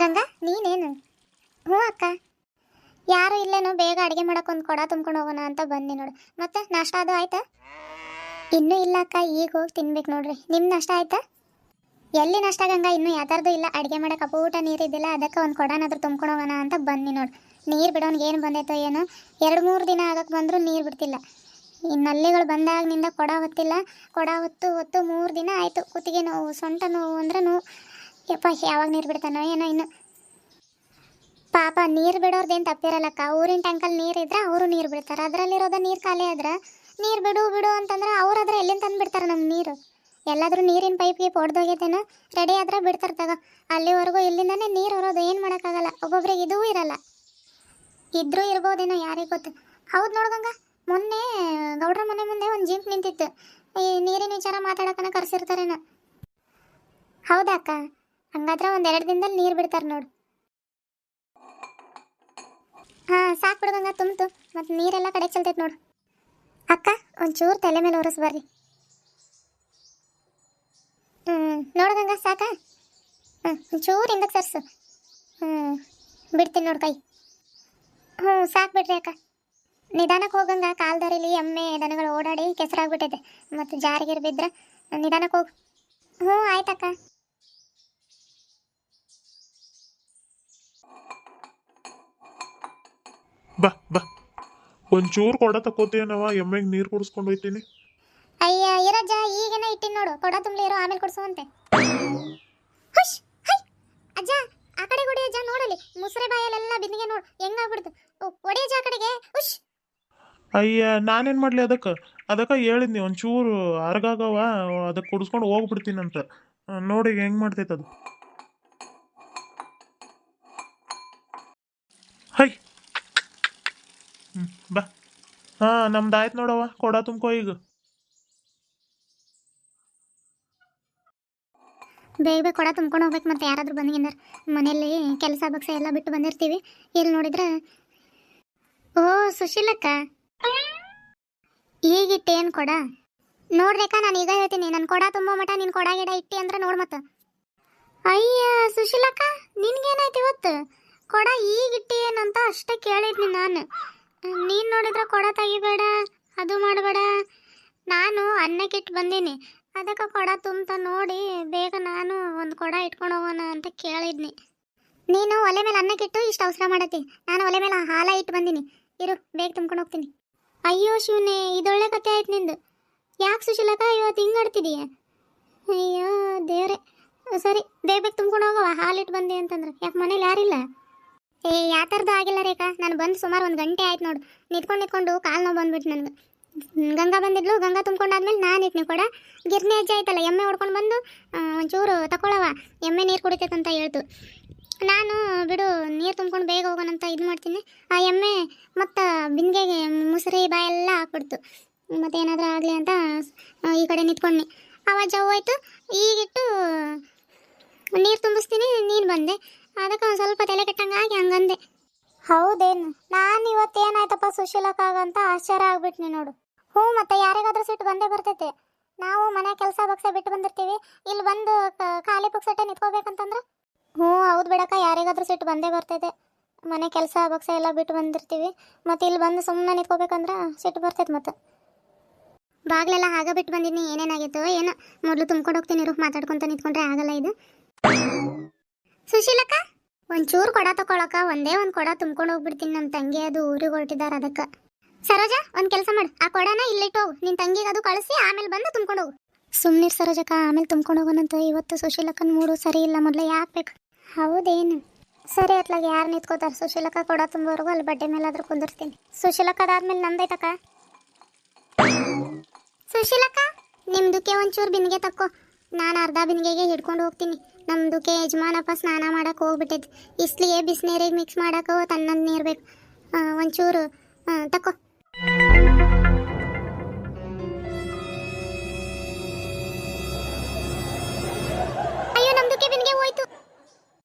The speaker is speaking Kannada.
ಗಂಗಾ, ನೀನೇನು? ಹ್ಞೂ ಅಕ್ಕ. ಯಾರು ಇಲ್ಲೇನೋ ಬೇಗ ಅಡುಗೆ ಮಾಡೋಕೆ ಒಂದು ಕೊಡ ತುಂಬ್ಕೊಂಡು ಹೋಗೋಣ ಅಂತ ಬಂದೆ ನೋಡು. ಮತ್ತೆ ನಾಷ್ಟ ಅದು ಆಯ್ತಾ? ಇನ್ನೂ ಇಲ್ಲ ಅಕ್ಕ, ಈಗ ಹೋಗಿ ತಿನ್ಬೇಕು ನೋಡ್ರಿ. ನಿಮ್ಮ ನಷ್ಟ ಆಯ್ತಾ? ಎಲ್ಲಿ ನಷ್ಟ ಗಂಗಾ? ಇನ್ನೂ ಯಾವ್ದಾರ್ದು ಇಲ್ಲ. ಅಡುಗೆ ಮಾಡಕ್ಕೆ ಅಪೂಟ ನೀರಿದ್ದಿಲ್ಲ ಅದಕ್ಕೆ ಒಂದು ಕೊಡನಾದ್ರೂ ತುಂಬ್ಕೊಂಡು ಹೋಗೋಣ ಅಂತ ಬನ್ನಿ ನೋಡು. ನೀರು ಬಿಡೋನ್ಗೆ ಏನು ಬಂದೈತೋ ಏನೋ. ಎರಡು ಮೂರು ದಿನ ಆಗಕ್ಕೆ ಬಂದರೂ ನೀರು ಬಿಡ್ತಿಲ್ಲ. ಈ ನಲ್ಲಿಗಳು ಬಂದಾಗಿನಿಂದ ಕೊಡ ಹೊತ್ತಿಲ್ಲ. ಕೊಡ ಹೊತ್ತು ಹೊತ್ತು ಮೂರು ದಿನ ಆಯಿತು. ಕುತ್ತಿಗೆ ನೋವು, ಸೊಂಟ ನೋವು ಅಂದ್ರೆ ನೋವು. ಯಪ್ಪ, ಯಾವಾಗ ನೀರು ಬಿಡ್ತಾನೋ ಏನೋ ಇನ್ನು. ಪಾಪ, ನೀರು ಬಿಡೋರ್ದೇನು ತಪ್ಪಿರಲ್ಲಕ್ಕ? ಊರಿನ ಟ್ಯಾಂಕಲ್ಲಿ ನೀರು ಇದ್ರೆ ಅವರು ನೀರು ಬಿಡ್ತಾರೆ. ಅದರಲ್ಲಿರೋದ ನೀರು ಖಾಲಿ ಆದ್ರೆ ನೀರು ಬಿಡು ಬಿಡು ಅಂತಂದ್ರೆ ಅವ್ರಾದ್ರೆ ಎಲ್ಲಿಂದ ತಂದು ಬಿಡ್ತಾರೆ ನಮ್ಮ ನೀರು? ಎಲ್ಲಾದ್ರೂ ನೀರಿನ ಪೈಪ್ಗೆ ಹೊಡೆದೋಗೈತೇನೋ ರೆಡಿ ಆದ್ರೆ ಬಿಡ್ತಾರೆ ತಗೋ. ಅಲ್ಲಿವರೆಗೂ ಇಲ್ಲಿಂದನೇ ನೀರು ಹೊರೋದು ಏನು ಮಾಡೋಕ್ಕಾಗಲ್ಲ. ಒಬ್ಬೊಬ್ರಿಗೆ ಇದೂ ಇರಲ್ಲ. ಇದ್ರೂ ಇರ್ಬೋದೇನೋ ಯಾರಿಗೆ ಗೊತ್ತು. ಹೌದು ನೋಡ್ಗಂಗ ಮೊನ್ನೆ ಗೌಡ್ರ ಮನೆ ಮುಂದೆ ಒಂದು ಜೀಪ್ ನಿಂತಿತ್ತು. ಈ ನೀರಿನ ವಿಚಾರ ಮಾತಾಡಕನ ಕರ್ಸಿರ್ತಾರೇನೋ. ಹೌದಾ ಅಕ್ಕ? ಹಂಗಾದ್ರೆ ಒಂದು ಎರಡು ದಿನದಲ್ಲಿ ನೀರು ಬಿಡ್ತಾರೆ ನೋಡು. ಹಾಂ, ಸಾಕು ಬಿಡುದಂಗ ತುಂಬ್ತು. ಮತ್ತು ನೀರೆಲ್ಲ ಕಡೆ ಚೆಲ್ತೈತೆ ನೋಡು. ಅಕ್ಕ, ಒಂಚೂರು ತಲೆ ಮೇಲೆ ಒರೆಸ್ ಬರ್ರಿ. ಹ್ಞೂ ನೋಡ್ದಂಗ ಸಾಕ? ಹ್ಞೂ ಒಂಚೂರು ಹಿಂದಕ್ಕೆ ಸರ್ಸು. ಹ್ಞೂ ಬಿಡ್ತೀನಿ ನೋಡು ಕೈ. ಹ್ಞೂ ಸಾಕು ಬಿಡ್ರಿ ಅಕ್ಕ. ನಿಧಾನಕ್ಕೆ ಹೋಗಂಗ ಕಾಲ್ದಾರಿಲಿ ಎಮ್ಮೆ, ದನಗಳು ಓಡಾಡಿ ಕೆಸರಾಗ್ಬಿಟ್ಟೈತೆ ಮತ್ತು ಜಾರಿಗೆ ಬಿದ್ರೆ ನಿಧಾನಕ್ಕೆ ಹೋಗು. ಹ್ಞೂ ಆಯ್ತಕ್ಕ. ಬಾ ಬಾ. ಒಂಚೂರು ಕೊಡ ತಕೋತೇನವ ಎಮ್ಮೆಗೆ ನೀರು ಕುಡಿಸ್ಕೊಂಡು ಹೋಯ್ತೀನಿ. ಅಯ್ಯ ಇರಜ್ಜ ಈಗೇನ ಇಟ್ಟಿನ ನೋಡು. ಕೊಡ ತುಂಬಲಿ ಇರೋ ಆಮೇಲೆ ಕುಡಿಸುವಂತೆ. ಹುಷ್ ಹೈ. ಅಜ್ಜ ಆ ಕಡೆ ಕೊಡಿ ಅಜ್ಜ ನೋಡಲಿ. ಮುಸ್ರೆ ಬಾಯಲ್ಲೆಲ್ಲ ಬಿಂದಿಗೆ ನೋಡು. ಹೆಂಗಾಗ್ಬಿಡ್ತು? ಒಡಿ ಅಜ್ಜ ಆ ಕಡೆಗೆ. ಹುಷ್. ಅಯ್ಯ ನಾನೇನು ಮಾಡಲಿ ಅದಕ್ಕೆ? ಅದಕ್ಕೆ ಹೇಳಿದ್ನಿ ಒಂಚೂರು ಅರ್ಗಾಗವ ಅದಕ್ಕೆ ಕುಡಿಸ್ಕೊಂಡು ಹೋಗ್ಬಿಡ್ತೀನಂತ. ನೋಡಿ ಹೆಂಗೆ ಮಾಡ್ತೈತೆ ಅದು. ಹೈ. ಬಾ. ಹಾಂ, ನಮ್ದು ಆಯ್ತು ನೋಡವ ಕೊಡ ತುಂಬ್ಕೋ ಈಗ. ಬೇಗ ಬೇಗ ಕೊಡ ತುಂಬ್ಕೊಂಡು ಹೋಗ್ಬೇಕು ಮತ್ತೆ ಯಾರಾದ್ರೂ ಬಂದಿಗಿಂದಾರ ಮನೆಯಲ್ಲಿ ಕೆಲಸ ಬಕ್ಸ ಎಲ್ಲ ಬಿಟ್ಟು ಬಂದಿರ್ತೀವಿ. ಇಲ್ಲಿ ನೋಡಿದ್ರೆ? ಓ, ಸುಶೀಲಕ್ಕ. ಈಗಿಟ್ಟೇನು ಕೊಡ? ನೋಡ್ರೇಕ ನಾನು ಈಗ ಹೇಳ್ತೀನಿ. ನನ್ನ ಕೊಡ ತುಂಬೋ ಮಠ ನಿನ್ನ ಕೊಡ ಗಿಡ ಇಟ್ಟಿ ಅಂದ್ರೆ ನೋಡ್ ಮತ್ತ. ಅಯ್ಯ, ಸುಶೀಲಕ್ಕ, ನಿನ್ಗೇನಾಯ್ತು ಇವತ್ತು? ಕೊಡ ಈಗಿಟ್ಟಿ ಏನಂತ ಅಷ್ಟೇ ಕೇಳಿದ್ನಿ ನಾನು. ನೀನು ನೋಡಿದ್ರೆ ಕೊಡ ತೆಗಿಬೇಡ ಅದು ಮಾಡಬೇಡ. ನಾನು ಅನ್ನಕ್ಕಿಟ್ಟು ಬಂದೀನಿ. ಅದಕ್ಕೆ ಕೊಡ ತುಂಬ ನೋಡಿ, ಬೇಗ ನಾನು ಒಂದು ಕೊಡ ಇಟ್ಕೊಂಡು ಹೋಗೋಣ ಅಂತ ಕೇಳಿದ್ನಿ. ನೀನು ಒಲೆ ಮೇಲೆ ಅನ್ನಕ್ಕಿಟ್ಟು ಇಷ್ಟು ಅವಸರ ಮಾಡತ್ತಿ. ನಾನು ಒಲೆ ಮೇಲೆ ಹಾಲ ಇಟ್ಟು ಬಂದೀನಿ. ಇರು, ಬೇಗ ತುಂಬ್ಕೊಂಡು ಹೋಗ್ತೀನಿ. ಅಯ್ಯೋ ಶಿವನೇ, ಇದೊಳ್ಳೆ ಕತೆ ಆಯ್ತು ನಿಂದು. ಯಾಕೆ ಸುಶೀಲಕ ಇವತ್ತು ಹಿಂಗೆ ಆಡ್ತಿದೀಯ? ಅಯ್ಯೋ ದೇವ್ರೆ, ಸರಿ, ಬೇಗ ಬೇಗ ತುಂಬ್ಕೊಂಡು ಹೋಗವ ಹಾಲಿಟ್ಟು ಬಂದೆ ಅಂತಂದ್ರೆ. ಯಾಕೆ ಮನೇಲಿ ಯಾರಿಲ್ಲ? ಏ, ಯಾವ ಥರದ್ದು ಆಗಿಲ್ಲ ರೇಖಾ. ನಾನು ಬಂದು ಸುಮಾರು ಒಂದು ಗಂಟೆ ಆಯ್ತು ನೋಡು. ನಿಂತ್ಕೊಂಡು ನಿಂತ್ಕೊಂಡು ಕಾಲು ನೋವು ಬಂದ್ಬಿಟ್ಟು ನನಗೆ. ಗಂಗಾ ಬಂದಿದ್ಲು, ಗಂಗಾ ತುಂಬ್ಕೊಂಡಾದ್ಮೇಲೆ ನಾನು ಇಟ್ನಿ ಕೂಡ. ಗಿರ್ನಿ ಅಜ್ಜ ಆಯ್ತಲ್ಲ, ಎಮ್ಮೆ ಹೊಡ್ಕೊಂಡು ಬಂದು ಒಂಚೂರು ತಗೊಳವ ಎಮ್ಮೆ ನೀರು ಕುಡಿತೈತಂತ ಹೇಳ್ತು. ನಾನು, ಬಿಡು, ನೀರು ತುಂಬ್ಕೊಂಡು ಬೇಗ ಹೋಗೋಣ ಅಂತ ಇದು ಮಾಡ್ತೀನಿ. ಆ ಎಮ್ಮೆ ಮತ್ತು ಬಿಂದಿಗೆಗೆ ಮುಸುರಿ ಬಾಯೆಲ್ಲ ಹಾಕ್ಬಿಡ್ತು. ಮತ್ತು ಏನಾದರೂ ಆಗಲಿ ಅಂತ ಈ ಕಡೆ ನಿಂತ್ಕೊಂಡು ಆವಾಜ ಹೋಯ್ತು ಈಗಿಟ್ಟು ನೀರು ತುಂಬಿಸ್ತೀನಿ, ನೀನು ಬಂದೆ. ಅದಕ್ಕೆ ಒಂದು ಸ್ವಲ್ಪ ತಲೆ ಕೆಟ್ಟಂಗಾಗಿ ಹಂಗಂದೆ. ಹೌದೇನು? ನಾನು ಇವತ್ತು ಇವತ್ತೇನಾಯ್ತಪ್ಪ ಸುಶೀಲಕ್ಕಾಗಂತ ಆಶ್ಚರ್ಯ ಆಗ್ಬಿಟ್ನಿ ನೋಡು. ಹ್ಞೂ ಮತ್ತೆ ಯಾರಿಗಾದ್ರೂ ಸಿಟ್ಟು ಬಂದೇ ಬರ್ತೈತೆ. ನಾವು ಮನೆ ಕೆಲಸ ಬಕ್ಸ ಬಿಟ್ಟು ಬಂದಿರ್ತೀವಿ. ಇಲ್ಲಿ ಬಂದು ಖಾಲಿ ಪುಕ್ಸಟ್ಟೆ ನಿಂತ್ಕೋಬೇಕಂತಂದ್ರೆ? ಹ್ಞೂ ಹೌದು ಬಿಡಕ್ಕ, ಯಾರಿಗಾದ್ರೂ ಸಿಟ್ಟು ಬಂದೇ ಬರ್ತೈತೆ. ಮನೆ ಕೆಲಸ ಬಗ್ಸ ಎಲ್ಲ ಬಿಟ್ಟು ಬಂದಿರ್ತೀವಿ. ಮತ್ತೆ ಇಲ್ಲಿ ಬಂದು ಸುಮ್ಮನೆ ನಿಂತ್ಕೋಬೇಕಂದ್ರೆ ಸಿಟ್ಟು ಬರ್ತೈತೆ ಮತ್ತೆ. ಬಾಗ್ಲೆಲ್ಲ ಆಗ ಬಿಟ್ಟು ಬಂದಿನಿ ಏನೇನಾಗಿತ್ತು ಏನೋ. ಮೊದಲು ತುಂಬ್ಕೊಂಡು ಹೋಗ್ತೀನಿ, ಇರು, ಮಾತಾಡ್ಕೊತ ನಿಂತ್ಕೊಂಡ್ರೆ ಆಗಲ್ಲ ಇದು. ಸುಶೀಲಕ್ಕ ಒಂಚೂರು ಕೊಡ ತಗೊಳಕ ಒಂದೇ ಒಂದು ಕೊಡ ತುಂಬ್ಕೊಂಡು ಹೋಗ್ಬಿಡ್ತೀನಿ ನಮ್ಮ ತಂಗಿ ಅದು ಊರಿಗೆ ಹೊರಟಿದ್ದಾರೆ ಅದಕ್ಕೆ. ಸರೋಜ, ಒಂದು ಕೆಲಸ ಮಾಡು, ಆ ಕೊಡನ ಇಲ್ಲಿಟ್ಟು ಹೋಗು ನಿನ್ನ ತಂಗಿಗೆ ಅದು ಕಳಿಸಿ, ಆಮೇಲೆ ಬಂದು ತುಂಬ್ಕೊಂಡು ಹೋಗು. ಸುಮ್ಮನಿರ್ ಸರೋಜಕ್ಕ, ಆಮೇಲೆ ತುಂಬ್ಕೊಂಡು ಹೋಗೋಣಂತ, ಇವತ್ತು ಸುಶೀಲಕ್ಕನ ಮೂಡು ಸರಿ ಇಲ್ಲ, ಮೊದಲೇ ಯಾಕೆ ಬೇಕು? ಹೌದೇನು? ಸರಿ ಅತ್ಲಾಗ ಯಾರು ನಿಂತ್ಕೋತಾರೆ? ಸುಶೀಲಕ್ಕ ಕೊಡ ತುಂಬವರೆಗೂ, ಅಲ್ಲಿ ಬಡ್ಡೆ ಮೇಲಾದ್ರೂ ಕುಂದಿರ್ತೀನಿ ಸುಶೀಲಕ್ಕ ಅದಾದ್ಮೇಲೆ ನಂದೈತಕ್ಕ ಸುಶೀಲಕ್ಕ, ನಿಮ್ದಕ್ಕೆ ಒಂಚೂರು ಬಿನ್ಗೆ ತಕ್ಕೋ. ನಾನು ಅರ್ಧ ಬಿನ್ಗೆಗೆ ಹಿಡ್ಕೊಂಡು ಹೋಗ್ತೀನಿ. ನಮ್ಮದುಕ್ಕೆ ಯಜಮಾನಪ್ಪ ಸ್ನಾನ ಮಾಡಕ್ಕೆ ಹೋಗ್ಬಿಟ್ಟೈತಿ. ಇಸ್ಲಿಗೆ ಬಿಸಿನೀರಿಗೆ ಮಿಕ್ಸ್ ಮಾಡಕ್ಕೆ ತಣ್ಣಗೆ ನೀರು ಬೇಕು. ಒಂಚೂರು ತಕೋ.